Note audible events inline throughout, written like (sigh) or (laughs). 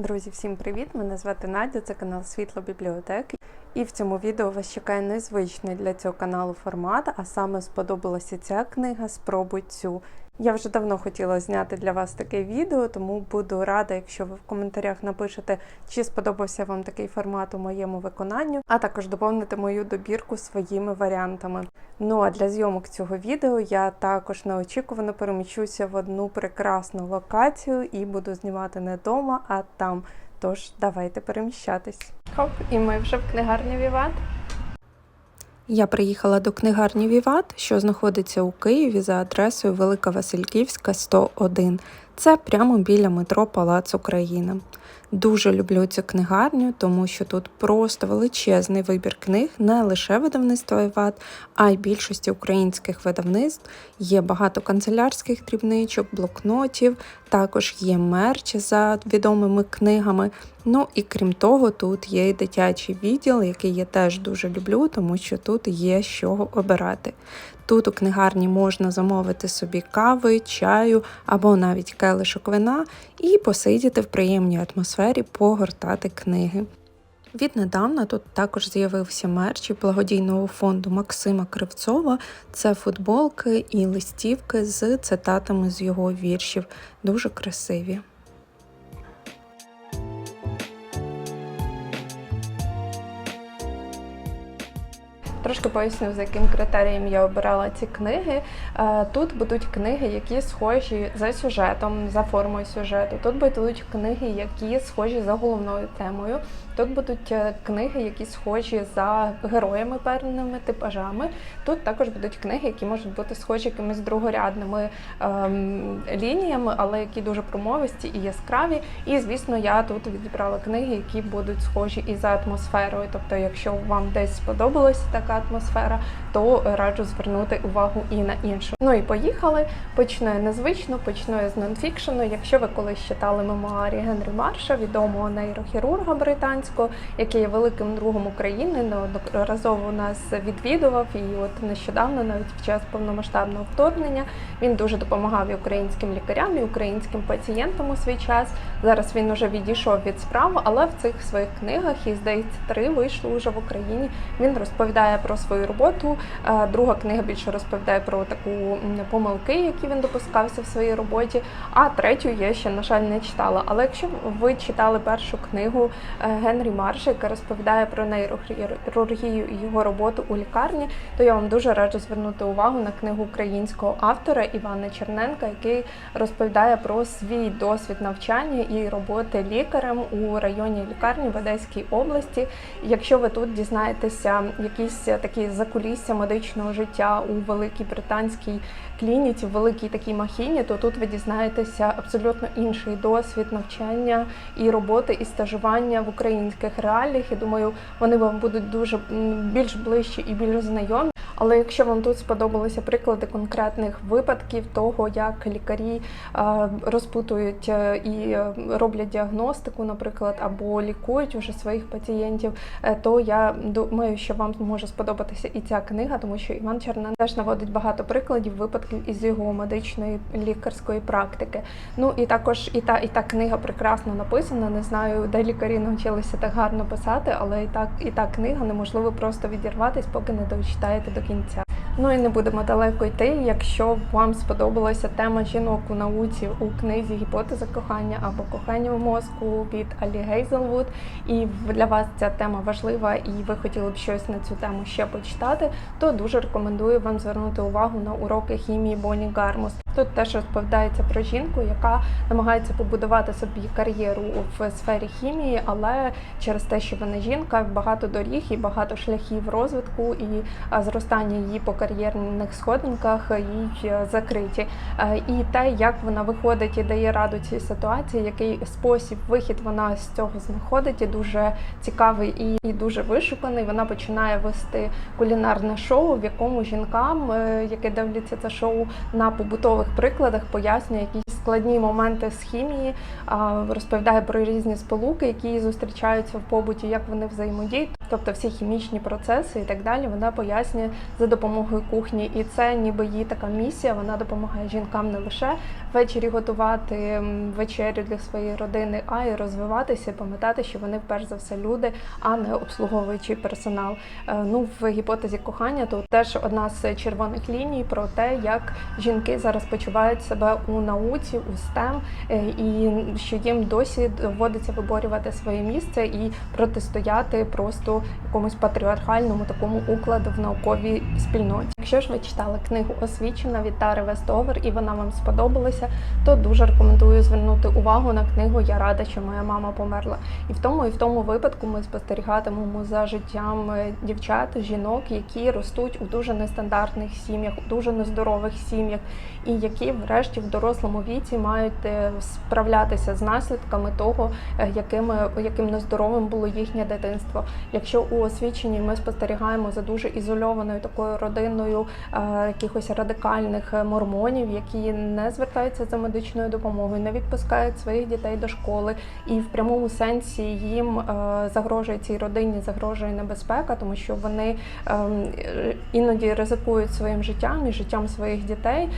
Друзі, всім привіт! Мене звати Надя, це канал Світло Бібліотеки. І в цьому відео вас чекає незвичний для цього каналу формат, а саме сподобалася ця книга Спробуй цю. Я вже давно хотіла зняти для вас таке відео, тому буду рада, якщо ви в коментарях напишете, чи сподобався вам такий формат у моєму виконанню, а також доповните мою добірку своїми варіантами. Ну а для зйомок цього відео я також неочікувано переміщуся в одну прекрасну локацію і буду знімати не вдома, а там. Тож давайте переміщатись. Хоп, і ми вже в книгарні Віват. Я приїхала до книгарні Віват, що знаходиться у Києві за адресою Велика Васильківська, 101. Це прямо біля метро Палац Україна. Дуже люблю цю книгарню, тому що тут просто величезний вибір книг, не лише видавництва Віват, а й більшості українських видавництв. Є багато канцелярських дрібничок, блокнотів, також є мерч за відомими книгами. Ну і крім того, тут є і дитячий відділ, який я теж дуже люблю, тому що тут є чого обирати. Тут у книгарні можна замовити собі кави, чаю або навіть келишок вина і посидіти в приємній атмосфері, погортати книги. Віднедавна тут також з'явився мерч благодійного фонду Максима Кривцова. Це футболки і листівки з цитатами з його віршів. Дуже красиві. Трошки поясню, за яким критерієм я обирала ці книги. Е, Тут будуть книги, які схожі за сюжетом, за формою сюжету. Тут будуть книги, які схожі за головною темою. Тут будуть е, книги, які схожі за героями певними типажами. Тут також будуть книги, які можуть бути схожі якимись другорядними ем, лініями, але які дуже промовисті і яскраві. І звісно, я тут відібрала книги, які будуть схожі і за атмосферою. Тобто, якщо вам десь сподобалася така атмосфера, то раджу звернути увагу і на іншу. Ну і поїхали. Почну я незвично, почну я з нонфікшену. Якщо ви колись читали мемуарі Генрі Марша, відомого нейрохірурга британського, який є великим другом України, неодноразово нас відвідував, і от нещодавно, навіть в час повномасштабного вторгнення, він дуже допомагав і українським лікарям, і українським пацієнтам у свій час. Зараз він уже відійшов від справи, але в цих своїх книгах, і здається, три вийшли вже в Україні. Він розповідає про свою роботу. Е, Друга книга більше розповідає про таку помилки, які він допускався в своїй роботі. А третю я ще, на жаль, не читала. Але якщо ви читали першу книгу е, Генрі Марша, яка розповідає про нейрохірургію і його роботу у лікарні, то я вам дуже раджу звернути увагу на книгу українського автора Івана Черненка, який розповідає про свій досвід навчання і роботи лікарем у районній лікарні в Одеській області. Якщо ви тут дізнаєтеся якісь такі закулісся медичного життя у великій британській клініці, в великій такій махіні, то тут ви дізнаєтеся абсолютно інший досвід навчання і роботи, і стажування в українських реаліях. Я думаю, вони вам будуть дуже більш ближчі і більш знайомі. Але якщо вам тут сподобалися приклади конкретних випадків того, як лікарі е, розпутують е, і е, роблять діагностику, наприклад, або лікують уже своїх пацієнтів, то я думаю, що вам може сподобатися і ця книга, тому що Іван Чернен наводить багато прикладів випадків із його медичної лікарської практики. Ну і також і та і та книга прекрасно написана. Не знаю, де лікарі навчилися так гарно писати, але і так і та книга неможливо просто відірватись, поки не дочитаєте до кінця. Ну і не будемо далеко йти. Якщо вам сподобалася тема жінок у науці у книзі Гіпотеза кохання або кохання в мозку від Алі Гейзелвуд, і для вас ця тема важлива, і ви хотіли б щось на цю тему ще почитати, то дуже рекомендую вам звернути увагу на уроки хімії Боні Гармус. Тут теж розповідається про жінку, яка намагається побудувати собі кар'єру в сфері хімії, але через те, що вона жінка, багато доріг і багато шляхів розвитку і зростання її по кар'єрних сходинках їй е, закриті. Е, І те, як вона виходить і дає раду цій ситуації, який спосіб вихід вона з цього знаходить, і дуже цікавий і, і дуже вишуканий. Вона починає вести кулінарне шоу, в якому жінкам, е, які дивляться це шоу на побутових прикладах, пояснює якісь складні моменти з хімії, розповідає про різні сполуки, які зустрічаються в побуті, як вони взаємодіють, тобто всі хімічні процеси і так далі. Вона пояснює за допомогою кухні, і це ніби її така місія. Вона допомагає жінкам не лише ввечері готувати вечерю для своєї родини, а й розвиватися, пам'ятати, що вони перш за все люди, а не обслуговуючий персонал. Е, Ну, в гіпотезі кохання тут теж одна з червоних ліній про те, як жінки зараз почувають себе у науці, у STEM, і що їм досі доводиться виборювати своє місце і протистояти просто якомусь патріархальному такому укладу в науковій спільноті. Якщо ж ви читали книгу Освічена від Тари Вестовер і вона вам сподобалася, то дуже рекомендую звернути увагу на книгу Я рада, що моя мама померла. І в тому, і в тому випадку ми спостерігатимемо за життям е, дівчат, жінок, які ростуть у дуже нестандартних сім'ях, у дуже нездорових сім'ях, і які, врешті, в дорослому віці мають е, справлятися з наслідками того, е, якими яким нездоровим було їхнє дитинство. Якщо у освіченні ми спостерігаємо за дуже ізольованою такою родиною е, якихось радикальних мормонів, які не звертаються за медичною допомогою, не відпускають своїх дітей до школи, і в прямому сенсі їм загрожує цій родині загрожує небезпека, тому що вони ем, іноді ризикують своїм життям і життям своїх дітей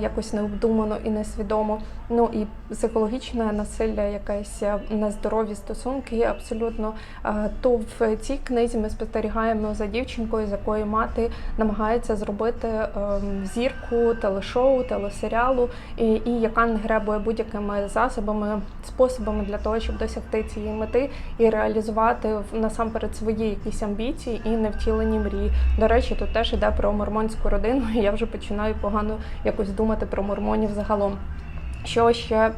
якось необдумано і несвідомо. Ну і психологічне насилля, якесь е, нездорові стосунки, абсолютно. Е, То в цій книзі ми спостерігаємо за дівчинкою, з якої мати намагається зробити ем, зірку телешоу, телесеріалу, і, і яка не гребує будь-якими засобами, способами для того, щоб досягти цієї мети і реалізувати насамперед свої якісь амбіції і невтілені мрії. До речі, тут теж йде про мормонську родину, (laughs) я вже починаю погано якось думати про мормонів загалом. Що ще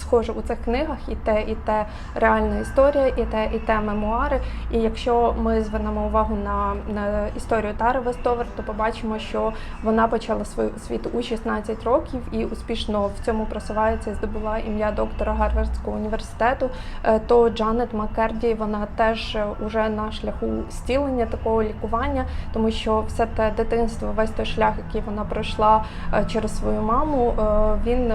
схоже у цих книгах, і те, і те реальна історія, і те, і те мемуари. І якщо ми звернемо увагу на, на історію Тари Вестовер, то побачимо, що вона почала свою освіту у 16 років і успішно в цьому просувається здобула ім'я доктора Гарвардського університету. Е, То Джанет Маккерді, вона теж уже на шляху зцілення такого лікування, тому що все те дитинство, весь той шлях, який вона пройшла е, через свою маму, е, він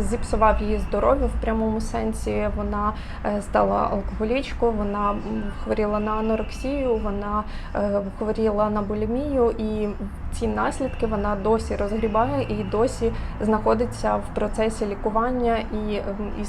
зіпсував її здоров'я в прямому сенсі. Вона е, стала алкоголічкою, вона хворіла на анорексію, вона е, хворіла на булімію, і ці наслідки вона досі розгрібає і досі знаходиться в процесі лікування і, і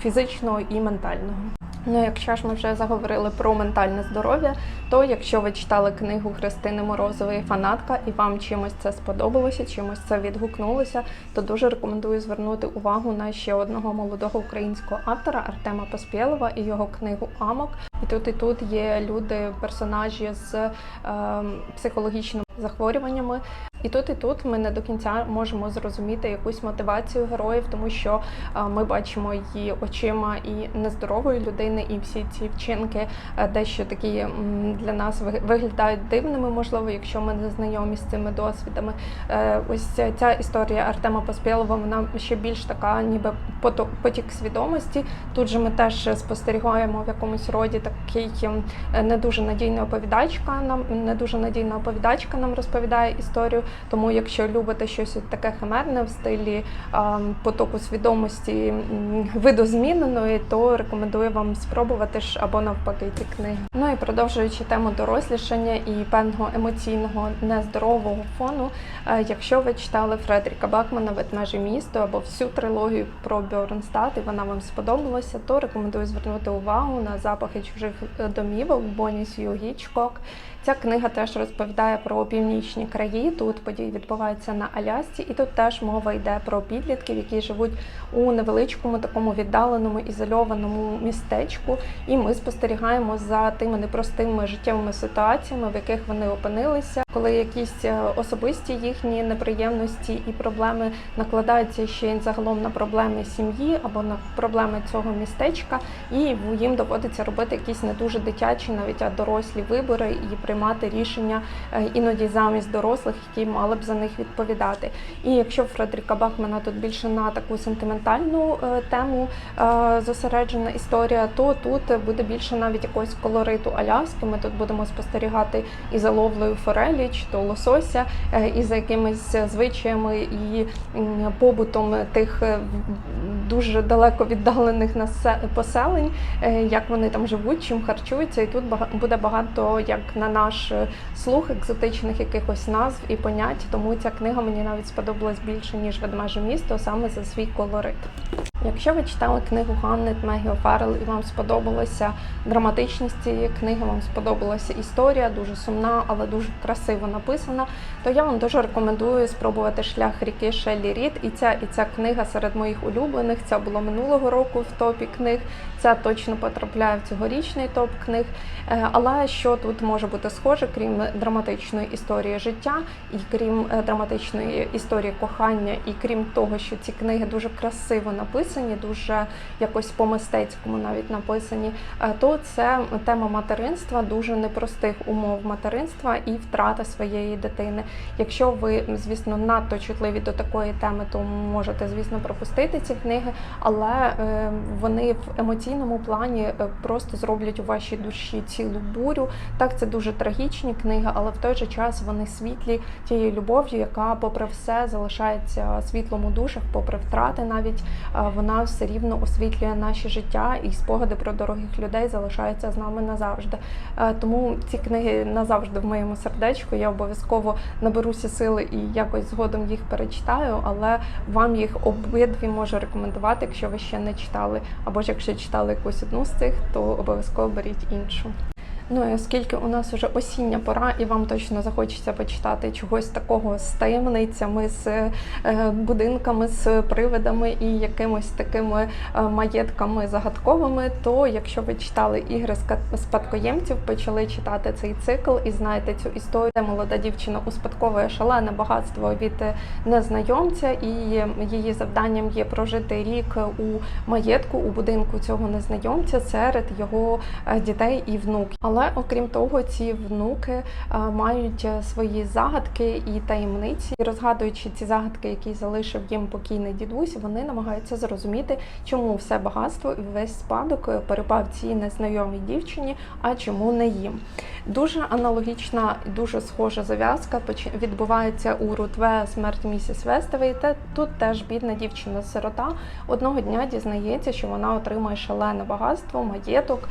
фізичного і ментального. Ну, якщо ж ми вже заговорили про ментальне здоров'я, то якщо ви читали книгу Христини Морозової Фанатка і вам чимось це сподобалося, чимось це відгукнулося, то дуже рекомендую звернути увагу на ще одного молодого українського автора Артема Поспєлова і його книгу Амок. І тут і тут є люди, персонажі з ем, психологічними захворюваннями. І тут, і тут ми не до кінця можемо зрозуміти якусь мотивацію героїв, тому що е, ми бачимо її очима і нездорової людини, і всі ці вчинки е, дещо такі для нас виглядають дивними, можливо, якщо ми не знайомі з цими досвідами. Е, Ось ця- історія Артема Поспєлова, вона ще більш така, ніби потік свідомості. Тут же ми теж спостерігаємо в якомусь роді такий не дуже надійна оповідачка. Нам не дуже надійна оповідачка нам розповідає історію. Тому, якщо любите щось таке химерне в стилі а, потоку свідомості видозміненої, то рекомендую вам спробувати ж або навпаки ці книги. Ну і продовжуючи тему дорослішання і певного емоційного нездорового фону. е, Якщо ви читали Фредеріка Бакмана Ведмежі місто або всю трилогію про Бьорнстад, і вона вам сподобалася, то рекомендую звернути увагу на запахи чужих е, домівок Бонні Сью Гічкок. Ця книга теж розповідає про північні краї. Тут події відбуваються на Алясці, і тут теж мова йде про підлітків, які живуть у невеличкому такому віддаленому ізольованому містечку. І ми спостерігаємо за тими непростими життєвими ситуаціями, в яких вони опинилися, коли якісь е, особисті їхні неприємності і проблеми накладаються ще й загалом на проблеми сім'ї або на проблеми цього містечка, і їм доводиться робити якісь не дуже дитячі, навіть а дорослі вибори і приймати рішення е, іноді замість дорослих, які мали б за них відповідати. І якщо Фредеріка Бахмана тут більше на таку сентиментальну е, тему зосереджена історія, то тут буде більше навіть якогось колориту Аляски. Ми тут будемо спостерігати і за ловлею форелі, чи то лосося, е, і за якимись звичаями і побутом тих е, дуже далеко віддалених поселень, е, як вони там живуть, чим харчуються. І тут буде багато, як на наш слух, екзотичних якихось назв і понять. Тому ця книга мені навіть сподобалась більше ніж ведмеже місто, саме за свій колорит. Якщо ви читали книгу Ганни Мегі Офарел і вам сподобалася драматичність цієї книги, вам сподобалася історія, дуже сумна, але дуже красиво написана, то я вам дуже рекомендую спробувати шлях ріки Шеллі Рід. І ця і ця книга серед моїх улюблених. Ця була минулого року в топі книг. Ця точно потрапляє в цьогорічний топ книг. Е, Але що тут може бути схоже, крім драматичної історії життя, і крім е, драматичної історії кохання, і крім того, що ці книги дуже красиво написані, дуже якось по-мистецькому навіть написані, е, то це тема материнства, дуже непростих умов материнства і втрата своєї дитини. Якщо ви, звісно, надто чутливі до такої теми, то можете, звісно, пропустити ці книги, але е, вони в емоційному плані е, просто зроблять у вашій душі цілу бурю. Так, це дуже трагічні книги, але в той же час вони світлі тією любов'ю, яка, попри все, залишається світлом у душах, попри втрати, навіть е, вона все рівно освітлює наші життя, і спогади про дорогих людей залишаються з нами назавжди. Е, Тому ці книги назавжди в моєму сердечку. Я обов'язково наберуся сили і якось згодом їх перечитаю, але вам їх обидві можу рекомендувати, якщо ви ще не читали, або ж якщо читали якусь одну з цих, то обов'язково беріть іншу. Ну і оскільки у нас вже осіння пора, і вам точно захочеться почитати чогось такого з таємницями, з е, будинками, з привидами і якимось такими е, маєтками загадковими, то якщо ви читали ігри спадкоємців, почали читати цей цикл і знаєте цю історію, де молода дівчина успадковує шалене багатство від е, незнайомця, і її завданням є прожити рік у маєтку у будинку цього незнайомця серед його дітей і внуків. Але окрім того, ці внуки е, мають е, свої загадки і таємниці, і розгадуючи ці загадки, які залишив їм покійний дідусь, вони намагаються зрозуміти, чому все багатство і весь спадок е, перепав цій незнайомій дівчині, а чому не їм. Дуже аналогічна і дуже схожа зав'язка відбувається у Рутве смерть місіс Вестевий. Та тут теж бідна дівчина-сирота одного дня дізнається, що вона отримує шалене багатство, маєток.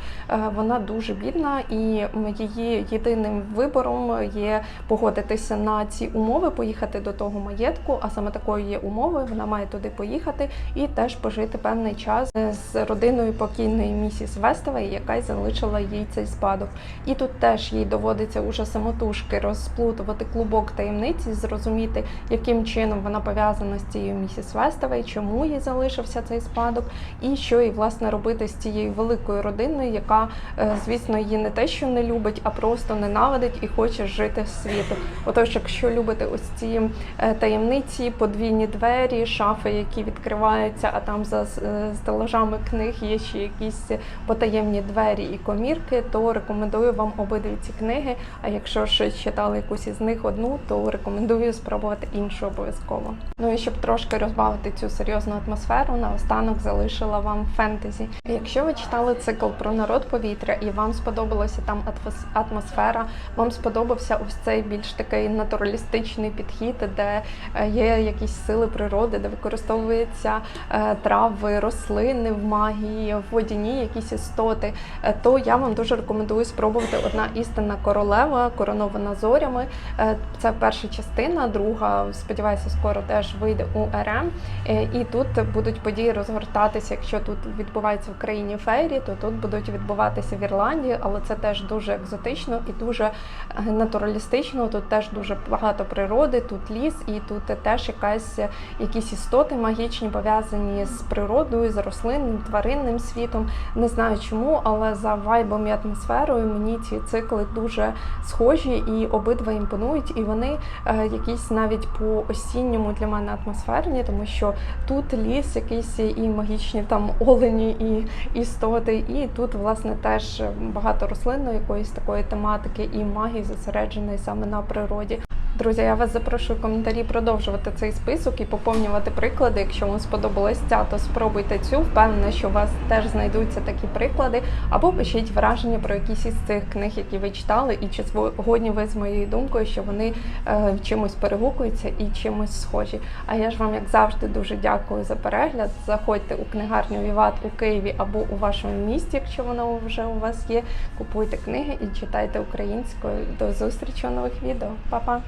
Вона дуже бідна, і м, її єдиним вибором є погодитися на ці умови, поїхати до того маєтку. А саме такою є умовою. Вона має туди поїхати і теж пожити певний час е, з родиною покійної місіс Вестевої, яка й залишила їй цей спадок. І тут теж їй доводиться уже самотужки розплутувати клубок таємниці, зрозуміти, яким чином вона пов'язана з цією місіс Вестовей, чому їй залишився цей спадок, і що їй власне робити з цією великою родиною, яка, е, звісно, її не те, що не любить, а просто ненавидить і хоче жити з світу. Отож, якщо любите ось ці е, таємниці, подвійні двері, шафи, які відкриваються, а там за е, стелажами книг є ще якісь потаємні двері і комірки, то рекомендую вам обидві ці книги. А якщо ж читали якусь із них одну, то рекомендую спробувати іншу обов'язково. Ну і щоб трошки розбавити цю серйозну атмосферу, наостанок залишила вам фентезі. Якщо ви читали цикл про народ повітря і вам сподобалася там атмосфера, вам сподобався ось цей більш такий натуралістичний підхід, де е, є якісь сили природи, де використовуються е, трави, рослини в магії, в водяні якісь істоти, е, то я вам дуже рекомендую спробувати одна істинна королева, коронована зорями. Це перша частина, друга, сподіваюся, скоро теж вийде у РМ. І тут будуть події розгортатися. Якщо тут відбувається в країні Фейрі, то тут будуть відбуватися в Ірландії, але це теж дуже екзотично і дуже е, натуралістично. Тут теж дуже багато природи, тут ліс, і тут теж якась якісь істоти магічні пов'язані з природою, з рослинним, тваринним світом. Не знаю чому, але за вайбом і атмосферою мені ці цикли дуже схожі і обидва імпонують, і вони е, якісь навіть по осінньому для мене атмосферні, тому що тут ліс, якісь і магічні там олені і істоти, і тут власне теж багато рослинної якоїсь такої тематики і магії зосередженої саме на природі. Друзі, я вас запрошую в коментарі продовжувати цей список і поповнювати приклади. Якщо вам сподобалась ця, то спробуйте цю. Впевнена, що у вас теж знайдуться такі приклади. Або пишіть враження про якісь із цих книг, які ви читали, і чи згодні ви з моєю думкою, що вони е, чимось перегукуються і чимось схожі. А я ж вам, як завжди, дуже дякую за перегляд. Заходьте у книгарню Віват у Києві або у вашому місті, якщо воно вже у вас є. Купуйте книги і читайте українською. До зустрічі у нових відео. Па-па!